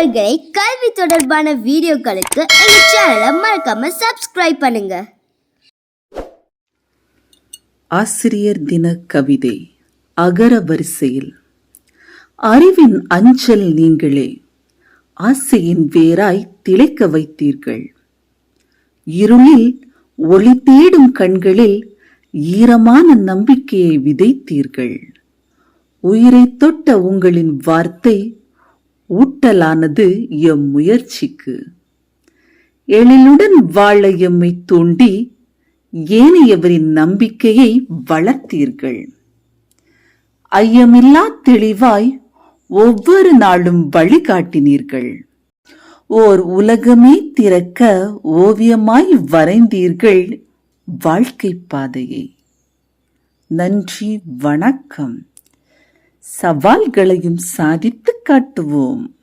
மாணவர்களை கல்வி தொடர்பான வீடியோக்களுக்கு எங்க சேனலை மறக்காம சப்ஸ்கிரைப் பண்ணுங்க. ஆசிரியர் தின கவிதை அகர வரிசையில். அறிவின் அஞ்சல் நீங்களே ஆசையின் வேராய் திளைக்க வைத்தீர்கள். இருளில் ஒளி தேடும் கண்களில் ஈரமான நம்பிக்கையை விதைத்தீர்கள். உயிரை தொட்ட உங்களின் வார்த்தை ஊட்டலானது எம் முயற்சிக்கு. எழிலுடன் வாழ எம்மை தூண்டி ஏனையவரின் நம்பிக்கையை வளர்த்தீர்கள். ஐயமில்லா தெளிவாய் ஒவ்வொரு நாளும் வழிகாட்டினீர்கள். ஓர் உலகமே திறக்க ஓவியமாய் வரைந்தீர்கள் வாழ்க்கை பாதையை. நன்றி வணக்கம். சவால்களையும் சாதித்து காட்டுவோம்.